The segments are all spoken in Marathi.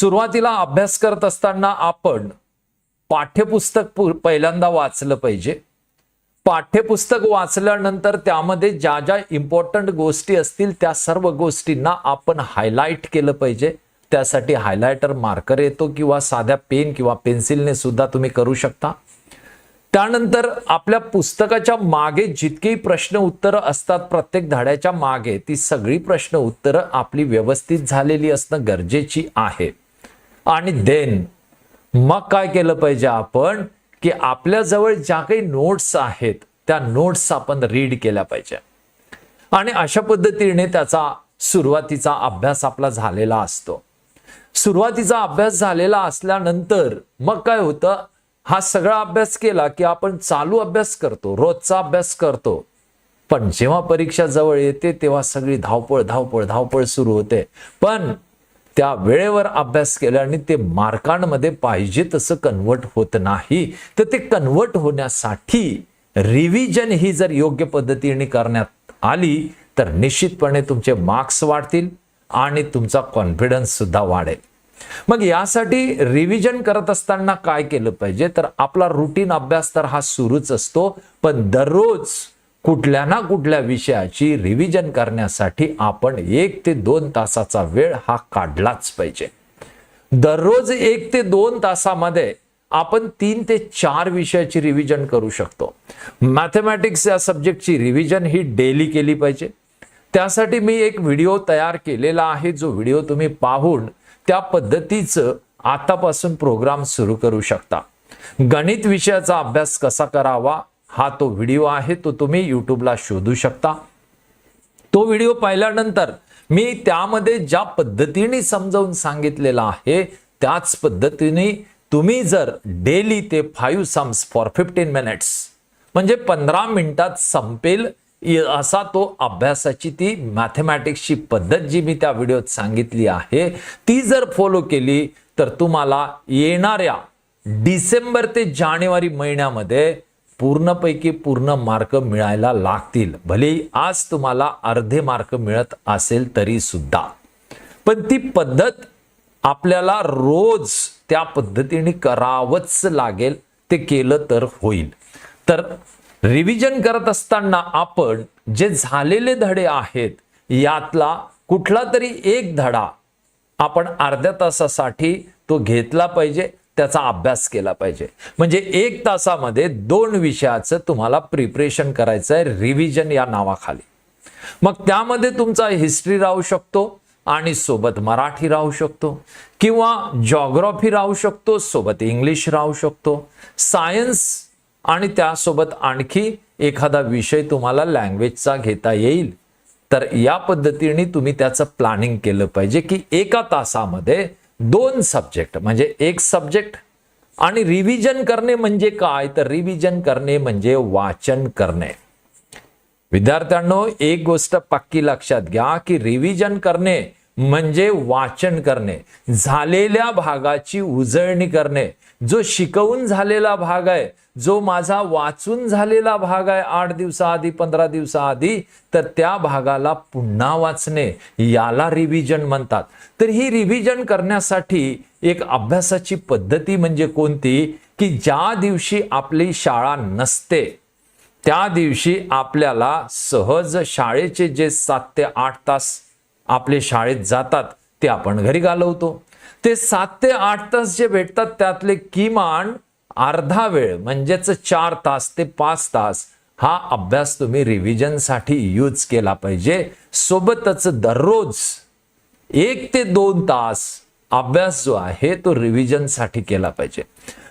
सुरुवातीला अभ्यास करत असताना आपण पाठ्यपुस्तक पु- पहिल्यांदा वाचलं पाहिजे. पाठ्यपुस्तक वाचल्यानंतर त्यामध्ये ज्या ज्या इम्पॉर्टंट गोष्टी असतील त्या सर्व गोष्टींना आपण हायलाईट केलं पाहिजे. त्यासाठी हायलायटर मार्कर येतो किंवा साध्या पेन किंवा पेन्सिलने सुद्धा तुम्ही करू शकता. त्यानंतर आपल्या पुस्तकाच्या मागे जितकेही प्रश्न उत्तरं असतात प्रत्येक धड्याच्या मागे ती सगळी प्रश्न उत्तरं आपली व्यवस्थित झालेली असणं गरजेची आहे. आणि देन मग काय केलं पाहिजे आपण? की आपल्याजवळ ज्या काही नोट्स आहेत त्या नोट्स आपण रीड केल्या पाहिजे. आणि अशा पद्धतीने त्याचा सुरुवातीचा अभ्यास आपला झालेला असतो. सुरुवातीचा अभ्यास झालेला असल्यानंतर मग काय होतं? हा सगळा अभ्यास केला की आपण चालू अभ्यास करतो रोजचा अभ्यास करतो. पण जेव्हा परीक्षा जवळ येते तेव्हा सगळी धावपळ धावपळ धावपळ सुरू होते. पण त्या वेळेवर अभ्यास केल्याने ते मार्कांमध्ये पाहिजे तसं कन्वर्ट होत नाही. तर ते कन्वर्ट होण्यासाठी रिव्हिजन ही जर योग्य पद्धतीने करण्यात आली तर निश्चितपणे तुमचे मार्क्स वाढतील आणि तुमचा कॉन्फिडन्स सुद्धा वाढेल. मग यासाठी रिव्हिजन करत असताना काय केलं पाहिजे? तर आपला रुटीन अभ्यास तर हा सुरूच असतो पण दररोज कुठल्या ना कुठल्या विषयाची रिव्हिजन करण्यासाठी आपण एक ते दोन तासाचा वेळ हा काढलाच पाहिजे. दररोज एक ते दोन तासामध्ये आपण तीन ते चार विषयाची रिव्हिजन करू शकतो. मॅथमॅटिक्स या सब्जेक्टची रिव्हिजन ही डेली केली पाहिजे. त्यासाठी मी एक व्हिडिओ तयार केलेला आहे जो व्हिडिओ तुम्ही पाहून त्या पद्धतीचं आतापासून प्रोग्राम सुरू करू शकता. गणित विषयाचा अभ्यास कसा करावा हा तो व्हिडिओ आहे तो तुम्ही यूट्यूबला शोधू शकता. तो व्हिडिओ पाहिल्यानंतर मी त्यामध्ये ज्या पद्धतीने समजावून सांगितलेला आहे त्याच पद्धतीने तुम्ही जर डेली ते five sums for fifteen minutes म्हणजे पंधरा मिनिटात संपेल असा तो अभ्यासाची ती मॅथमॅटिक्सची पद्धत जी मी त्या व्हिडिओत सांगितली आहे ती जर फॉलो केली तर तुम्हाला येणाऱ्या डिसेंबर ते जानेवारी महिन्यामध्ये पूर्णपैकी पूर्ण मार्क मिळायला लागतील. भले आज तुम्हाला अर्धे मार्क मिळत असेल तरी सुद्धा. पण ती पद्धत आपल्याला रोज त्या पद्धतीने करावंच लागेल ते केलं तर होईल. तर रिव्हिजन करत असताना आपण जे झालेले धडे आहेत यातला कुठला तरी एक धडा आपण अर्ध्या तासासाठी तो घेतला पाहिजे. त्याचा अभ्यास केला पाहिजे. म्हणजे एक तासामध्ये दोन विषयाचं तुम्हाला प्रिपरेशन करायचं आहे रिव्हिजन या नावाखाली. मग त्यामध्ये तुमचा हिस्ट्री राहू शकतो आणि सोबत मराठी राहू शकतो किंवा जॉग्रॉफी राहू शकतो सोबत इंग्लिश राहू शकतो. सायन्स आणि त्यासोबत आणखी एखादा विषय तुम्हाला लँग्वेजचा घेता येईल. तर या पद्धतीने तुम्ही त्याचं प्लॅनिंग केलं पाहिजे की एका तासामध्ये दोन सब्जेक्ट म्हणजे एक सब्जेक्ट आणि रिव्हिजन करणे म्हणजे काय? तर रिव्हिजन करणे म्हणजे वाचन करणे. विद्यार्थ्यांनो एक गोष्ट पक्की लक्षात घ्या की रिव्हिजन करणे म्हणजे वाचन करणे. झालेल्या भागाची उजळणी करणे. जो शिकवून झालेला भाग आहे जो माझा वाचून झालेला भाग आहे आठ दिवसाआधी पंधरा दिवसाआधी तर त्या भागाला पुन्हा वाचणे याला रिव्हिजन म्हणतात. तर ही रिव्हिजन करण्यासाठी एक अभ्यासाची पद्धती म्हणजे कोणती? की ज्या दिवशी आपली शाळा नसते त्या दिवशी आपल्याला सहज शाळेचे जे सात ते आठ तास आपले शाळेत जातात ते आपण घरी घालवतो. ते सात ते आठ तास जे भेटतात त्यातले किमान अर्धा वेळ म्हणजेच चार तास ते पाच तास हा अभ्यास तुम्ही रिव्हिजनसाठी यूज केला पाहिजे. सोबतच दररोज एक ते दोन तास अभ्यास जो आहे तो रिव्हिजनसाठी केला पाहिजे.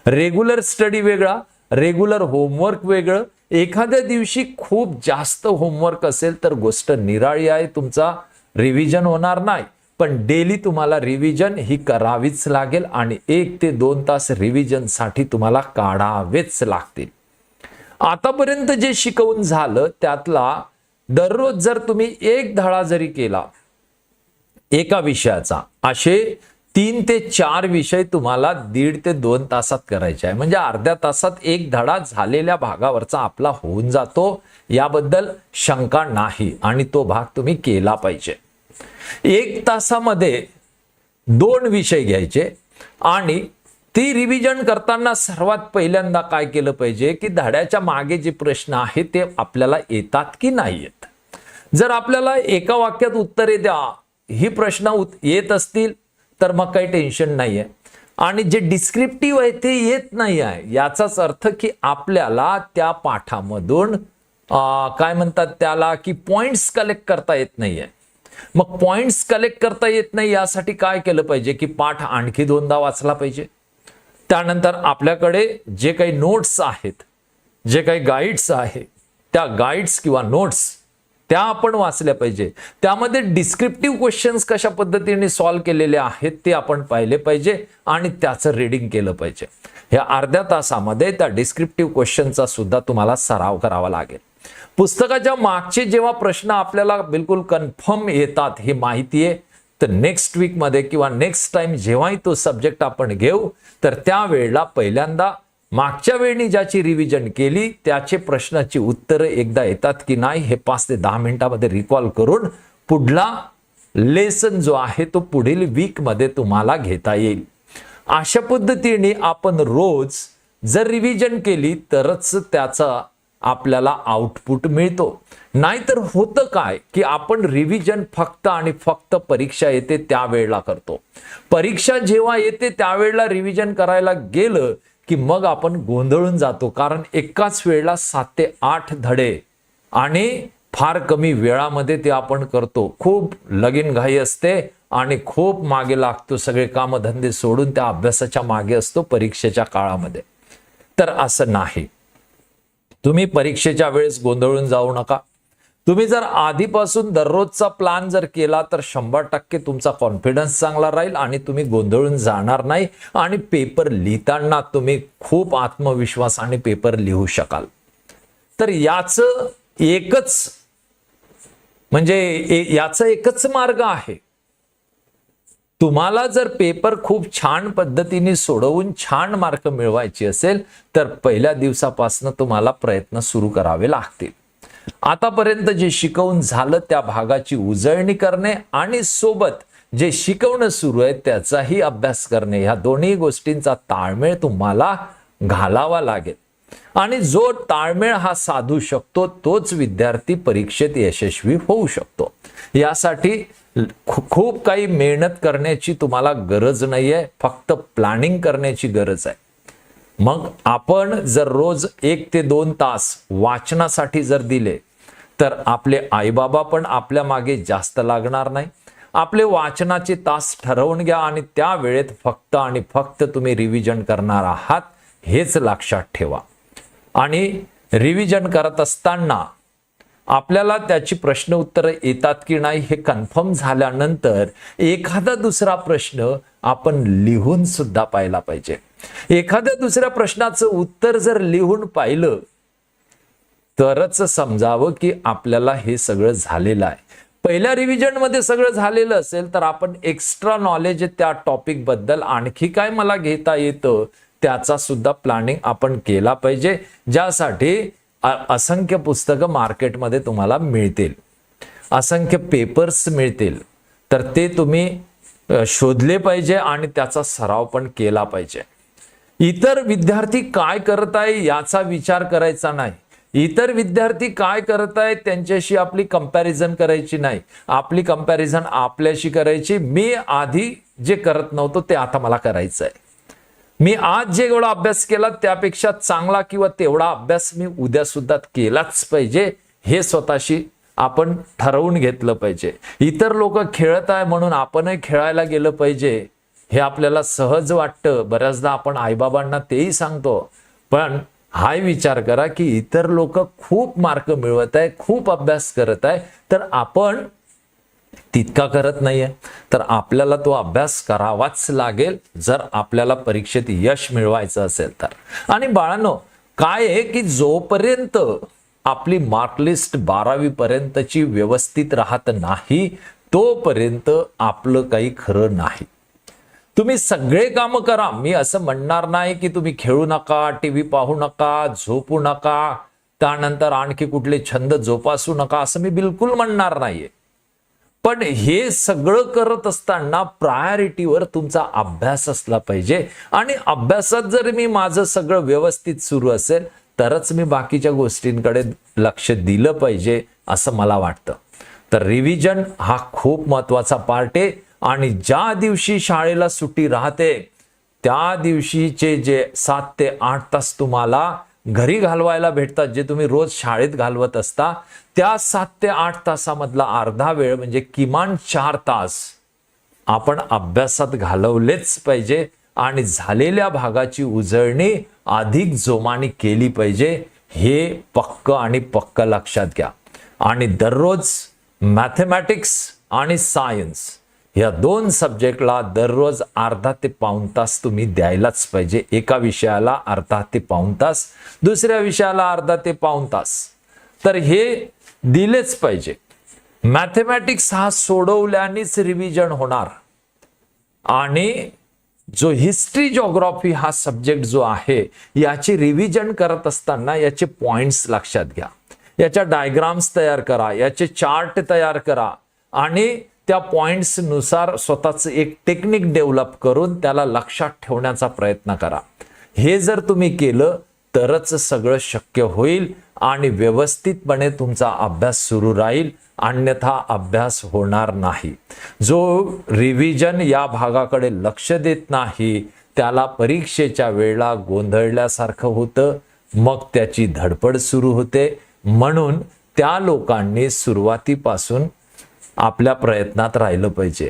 रेग्युलर स्टडी वेगळा रेग्युलर होमवर्क वेगळं. एखाद्या दिवशी खूप जास्त होमवर्क असेल तर गोष्ट निराळी आहे तुमचा रिव्हिजन होणार नाही. पण डेली तुम्हाला रिव्हिजन ही करावीच लागेल आणि एक ते दोन तास रिव्हिजनसाठी तुम्हाला काढावेच लागतील. आतापर्यंत जे शिकवून झालं त्यातला दररोज जर तुम्ही एक धडा जरी केला एका विषयाचा असे तीन ते चार विषय तुम्हाला दीड ते दोन तासात करायचे आहे. म्हणजे अर्ध्या तासात एक धडा झालेल्या भागावरचा आपला होऊन जातो. याबद्दल शंका नाही आणि तो भाग तुम्ही केला पाहिजे. एक तासामध्ये दोन विषय घ्यायचे आणि ती रिव्हिजन करताना सर्वात पहिल्यांदा काय केलं पाहिजे की धड्याच्या मागे जे प्रश्न आहेत ते आपल्याला येतात की नाही येत? जर आपल्याला एका वाक्यात उत्तरे द्या ही प्रश्न उत- येत असतील तर मग काही टेन्शन नाही आहे आणि जे डिस्क्रिप्टिव्ह आहे ते येत नाही आहे याचाच अर्थ की आपल्याला त्या पाठामधून काय म्हणतात त्याला की पॉइंट्स कलेक्ट करता येत नाहीये. मग पॉइंट्स कलेक्ट करता येत नाही यासाठी काय केलं पाहिजे की पाठ आणखी दोनदा वाचला पाहिजे? त्यानंतर आपल्याकडे जे काही नोट्स आहेत जे काही गाईड्स आहे त्या गाईड्स किंवा नोट्स त्या आपण वाचल्या पाहिजे. त्यामध्ये डिस्क्रिप्टिव्ह क्वेश्चन्स कशा पद्धतीने सॉल्व्ह केलेले आहेत ते आपण पाहिले पाहिजे आणि त्याचं रीडिंग केलं पाहिजे. ह्या अर्ध्या तासामध्ये त्या डिस्क्रिप्टिव्ह क्वेश्चनचा सुद्धा तुम्हाला सराव करावा लागेल. पुस्तकाच्या मागचे जेव्हा प्रश्न आपल्याला बिलकुल कन्फर्म येतात ही माहिती आहे तर नेक्स्ट वीकमध्ये किंवा नेक्स्ट टाइम जेव्हाही तो सब्जेक्ट आपण घेऊ तर त्यावेळेला पहिल्यांदा मागच्या वेळी ज्याची रिव्हिजन केली त्याचे प्रश्नाची उत्तरं एकदा येतात की नाही हे पाच ते दहा मिनिटामध्ये रिकॉल करून पुढला लेसन जो आहे तो पुढील वीकमध्ये तुम्हाला घेता येईल. अशा पद्धतीने आपण रोज जर रिव्हिजन केली तरच त्याचा आपल्याला आउटपुट मिळतो. नाहीतर होतं काय की आपण रिव्हिजन फक्त आणि फक्त परीक्षा येते त्यावेळेला करतो. परीक्षा जेव्हा येते त्यावेळेला रिव्हिजन करायला गेलं की मग आपण गोंधळून जातो. कारण एकाच वेळेला सात ते आठ धडे आणि फार कमी वेळामध्ये ते आपण करतो. खूप लगीन घाई असते आणि खूप मागे लागतो. सगळे कामधंदे सोडून त्या अभ्यासाच्या मागे असतो परीक्षेच्या काळामध्ये. तर असं नाही. तुम्ही परीक्षेच्या वेळेस गोंधळून जाऊ नका. तुम्ही जर आधीपासून दररोजचा प्लॅन जर केला तर शंभर टक्के तुमचा कॉन्फिडन्स चांगला राहील आणि तुम्ही गोंधळून जाणार नाही आणि पेपर लिहिताना तुम्ही खूप आत्मविश्वासाने पेपर लिहू शकाल. तर याचं एकच म्हणजे ए- याचा एकच मार्ग आहे. तुम्हाला जर पेपर खूप छान पद्धतीने सोडवून छान मार्क मिळवायचे असेल तर पहिल्या दिवसापासून तुम्हाला प्रयत्न सुरू करावे लागतील. आतापर्यंत जे शिकवून झालं त्या भागाची उजळणी करणे आणि सोबत जे शिकवणं सुरू आहे त्याचाही अभ्यास करणे ह्या दोन्ही गोष्टींचा ताळमेळ तुम्हाला घालावा लागेल. आणि जो ताळमेळ हा साधू शकतो तोच विद्यार्थी परीक्षेत यशस्वी होऊ शकतो. यासाठी खूप काही मेहनत करण्याची तुम्हाला गरज नाही आहे फक्त प्लॅनिंग करण्याची गरज आहे. मग आपण जर रोज एक ते दोन तास वाचनासाठी जर दिले तर आपले आईबाबा पण आपल्या मागे जास्त लागणार नाही. आपले वाचनाचे तास ठरवून घ्या आणि त्या वेळेत फक्त आणि फक्त तुम्ही रिव्हिजन करणार आहात हेच लक्षात ठेवा. आणि रिव्हिजन करत असताना आपल्याला त्याची प्रश्न उत्तर येतात की नाही हे कन्फर्म झाल्यानंतर एखादा दुसरा प्रश्न आपण लिहून सुद्धा पाहिला पाहिजे. एखाद्या दुसऱ्या प्रश्नाचं उत्तर जर लिहून पाहिलं तरच समजावं की आपल्याला हे सगळं झालेलं आहे. पहिल्या रिव्हिजनमध्ये सगळं झालेलं असेल तर आपण एक्स्ट्रा नॉलेज त्या टॉपिकबद्दल आणखी काय मला घेता येतं त्याचा सुद्धा प्लॅनिंग आपण केला पाहिजे. ज्यासाठी असंख्य पुस्तकं मार्केटमध्ये तुम्हाला मिळतील. असंख्य पेपर्स मिळतील. तर ते तुम्ही शोधले पाहिजे आणि त्याचा सराव पण केला पाहिजे. इतर विद्यार्थी काय करत आहे याचा विचार करायचा नाही. इतर विद्यार्थी काय करत आहेत त्यांच्याशी आपली कंपॅरिझन करायची नाही. आपली कंपॅरिझन आपल्याशी करायची. मी आधी जे करत नव्हतो ते आता मला करायचं आहे मी आज जे एवढा अभ्यास केला त्यापेक्षा चांगला किंवा तेवढा अभ्यास मी उद्या सुद्धा केलाच पाहिजे. हे स्वतःशी आपण ठरवून घेतलं पाहिजे. इतर लोक खेळत आहे म्हणून आपणही खेळायला गेलं पाहिजे. हे आपल्याला सहज वाटतं. बऱ्याचदा आपण आईबाबांना तेही सांगतो. पण हाय विचार करा की इतर लोक खूप मार्क मिळवत आहे खूप अभ्यास करत आहे. तर आपण तितका करत नाहीये. तर आपल्याला तो अभ्यास करावाच लागेल जर आपल्याला परीक्षेत यश मिळवायचं असेल तर. आणि बाळांनो काय आहे की जोपर्यंत आपली मार्कलिस्ट बारावी पर्यंतची व्यवस्थित राहत नाही तोपर्यंत आपलं काही खरं नाही. तुम्ही सगळे काम करा. मी असं म्हणणार नाही की तुम्ही खेळू नका टीव्ही पाहू नका झोपू नका त्यानंतर आणखी कुठले छंद जोपासू नका असं मी बिलकुल म्हणणार नाहीये. पण हे सगळं करत असताना प्रायोरिटीवर तुमचा अभ्यास असला पाहिजे. आणि अभ्यासात जर मी माझं सगळं व्यवस्थित सुरू असेल तरच मी बाकीच्या गोष्टींकडे लक्ष दिलं पाहिजे असं मला वाटतं. तर रिव्हिजन हा खूप महत्त्वाचा पार्ट आहे. आणि ज्या दिवशी शाळेला सुट्टी राहते त्या दिवशीचे जे सात ते आठ तास तुम्हाला घरी घालवायला भेटतात जे तुम्ही रोज शाळेत घालवत असता त्या सात ते आठ तासामधला अर्धा वेळ म्हणजे किमान चार तास आपण अभ्यासात घालवलेच पाहिजे आणि झालेल्या भागाची उजळणी अधिक जोमाने केली पाहिजे हे पक्क आणि पक्क लक्षात घ्या. आणि दररोज मॅथमॅटिक्स आणि सायन्स या दोन सब्जेक्टला दररोज अर्धा ते पाऊण तास तुम्ही द्यायलाच पाहिजे. एका विषयाला अर्धा ते पाऊण तास दुसऱ्या विषयाला अर्धा ते पाऊण तास. तर हे दिलेच पाहिजे. मॅथमॅटिक्स हा सोडवल्यानेच रिव्हिजन होणार. आणि जो हिस्ट्री जॉग्रॉफी हा सब्जेक्ट जो आहे याची रिव्हिजन करत असताना याचे पॉइंट्स लक्षात घ्या. याच्या डायग्राम्स तयार करा याचे चार्ट तयार करा. आणि त्या पॉईंट्सनुसार स्वतःचं एक टेक्निक डेव्हलप करून त्याला लक्षात ठेवण्याचा प्रयत्न करा. हे जर तुम्ही केलं तरच सगळं शक्य होईल आणि व्यवस्थितपणे तुमचा अभ्यास सुरू राहील अन्यथा अभ्यास होणार नाही. जो रिव्हिजन या भागाकडे लक्ष देत नाही त्याला परीक्षेच्या वेळेला गोंधळल्यासारखं होतं मग त्याची धडपड सुरू होते. म्हणून त्या लोकांनी सुरुवातीपासून आपल्या प्रयत्नात राहिलं पाहिजे.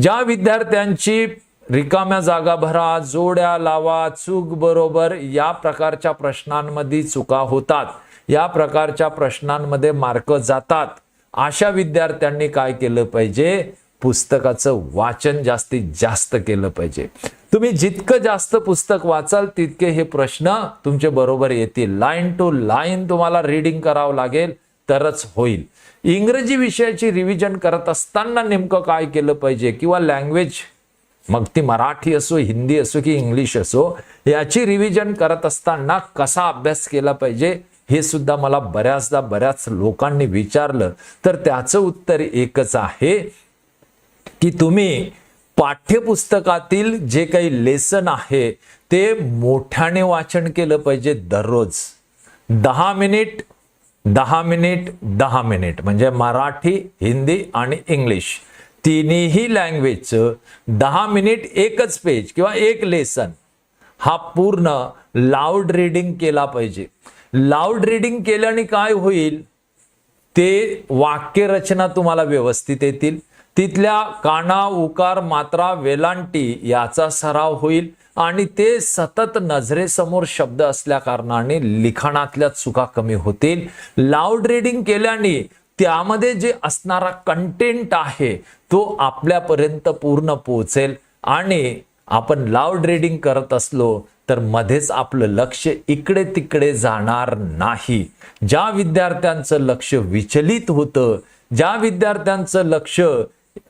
ज्या विद्यार्थ्यांची रिकाम्या जागा भरा जोड्या लावा चूक बरोबर या प्रकारच्या प्रश्नांमध्ये चुका होतात. या प्रकारच्या प्रश्नांमध्ये मार्क जातात. अशा विद्यार्थ्यांनी काय केलं पाहिजे? पुस्तकाचं वाचन जास्तीत जास्त केलं पाहिजे. तुम्ही जितकं जास्त पुस्तक वाचाल तितके हे प्रश्न तुमचे बरोबर येतील. लाईन टू लाईन तुम्हाला रीडिंग करावं लागेल तरच होईल. इंग्रजी विषयाची रिव्हिजन करत असताना नेमकं काय केलं पाहिजे? किंवा लँग्वेज मग ती मराठी असो हिंदी असो की इंग्लिश असो याची रिव्हिजन करत असताना कसा अभ्यास केला पाहिजे? हे सुद्धा मला बऱ्याचदा बऱ्याच लोकांनी विचारलं. तर त्याचं उत्तर एकच आहे की तुम्ही पाठ्यपुस्तकातील जे काही लेसन आहे ते मोठ्याने वाचन केलं पाहिजे दररोज. दहा मिनिट दहा मिनिट दहा मिनिट. म्हणजे मराठी हिंदी आणि इंग्लिश. तिन्ही लँग्वेजचं दहा मिनिट एकच पेज किंवा एक लेसन हा पूर्ण लाऊड रीडिंग केला पाहिजे. लाऊड रीडिंग केल्याने काय होईल? ते वाक्यरचना तुम्हाला व्यवस्थित येतील. तिथल्या काना उकार मात्रा वेलांटी याचा सराव होईल आणि ते सतत नजरेसमोर शब्द असल्या कारणाने लिखाणातल्या चुका कमी होतील. लाऊड रीडिंग केल्याने त्यामध्ये जे असणारा कंटेंट आहे तो आपल्यापर्यंत पूर्ण पोहोचेल. आणि आपण लाऊड रीडिंग करत असलो तर मध्येच आपलं लक्ष इकडे तिकडे जाणार नाही. ज्या विद्यार्थ्यांचं लक्ष विचलित होतं ज्या विद्यार्थ्यांचं लक्ष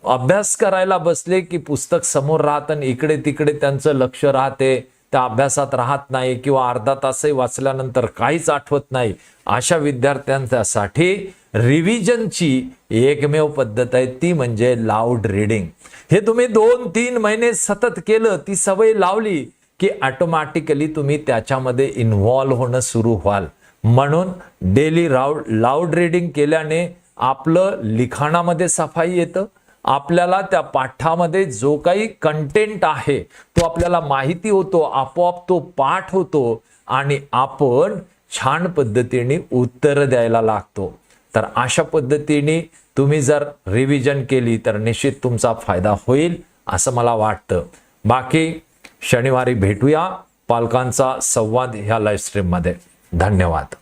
अभ्यास करायला बसले की पुस्तक समोर राहत आणि इकडे तिकडे त्यांचं लक्ष राहते त्या अभ्यासात राहत नाही किंवा अर्धा तासही वाचल्यानंतर काहीच आठवत नाही. अशा विद्यार्थ्यांसाठी रिव्हिजनची एकमेव पद्धत आहे ती म्हणजे लाऊड रीडिंग हे तुम्ही दोन तीन महिने सतत केलं ती सवय लावली की ऑटोमॅटिकली तुम्ही त्याच्यामध्ये इन्व्हॉल्व्ह होणं सुरू व्हाल. म्हणून डेली राऊड लाऊड रीडिंग केल्याने आपलं लिखाणामध्ये सफाई येतं आपल्याला त्या पाठामध्ये जो काही कंटेंट आहे तो आपल्याला माहिती होतो आपोआप तो पाठ होतो आणि आपण छान पद्धतीने उत्तर द्यायला लागतो. तर अशा पद्धतीने तुम्ही जर रिव्हिजन केली तर निश्चित तुमचा फायदा होईल असं मला वाटतं. बाकी शनिवारी भेटूया पालकांचा संवाद ह्या लाईव्ह स्ट्रीममध्ये धन्यवाद.